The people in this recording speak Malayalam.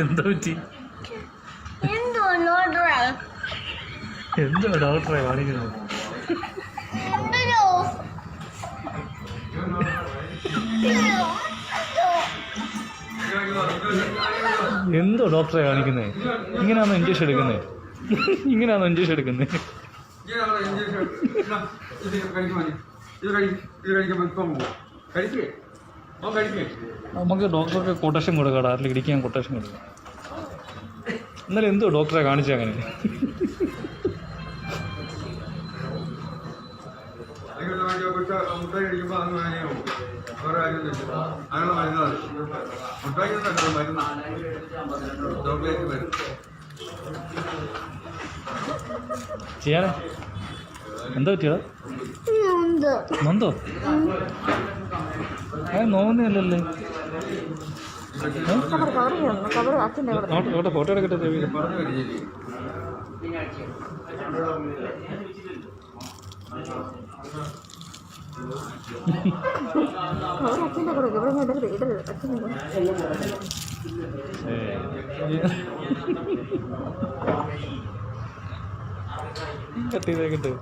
എന്താ പറ്റി? എന്തോ ഡോക്ടറെ കാണിക്കുന്നത്? എന്തോ ഡോക്ടറെ കാണിക്കുന്നത് ഇങ്ങനെയാണോ ഇഞ്ചക്ഷൻ എടുക്കുന്നത് ഇങ്ങനെയാണോ ഇഞ്ചക്ഷൻ? എന്നാ, ഇത്. ഇത് കഴിക്കുമ്പോൾ ഇപ്പം കഴിക്കേ കഴിക്കേ നമുക്ക് ഡോക്ടർക്ക് കൊട്ടേഷൻ കൊടുക്കാടാ. അതിൽ ഇടിക്കാൻ കൊട്ടേഷൻ കൊടുക്കാം. എന്നാലും എന്തോ ഡോക്ടറെ കാണിച്ച അങ്ങനെ? ചെയ്യാനോ വേണ്ടി മുട്ട മുട്ടായി കഴിക്കുമ്പോൾ അങ്ങ് വേനയാവും വേറെ കാര്യമൊന്നുമില്ല. അങ്ങനെയുള്ള മരുന്നാണ് മുട്ടായി ഒന്നല്ല മരുന്ന്? ഡോക്ടറേറ്റ് മരുന്ന്. ചെയ്യാനാ? എന്താ പറ്റിയടാ എന്തോ നൊന്തോ. ഏ ചെയ്യണം. അവിടെ? ഫോട്ടോ എടുക്കട്ടെ ദേവി? അച്ഛന്റെ കൂടെ ഇവിടെ നിന്ന് ഇടരുത് ഇടരുത് അച്ഛന്റെ കൂടെ കട്ട് ചെയ്തേക്കട്ടെ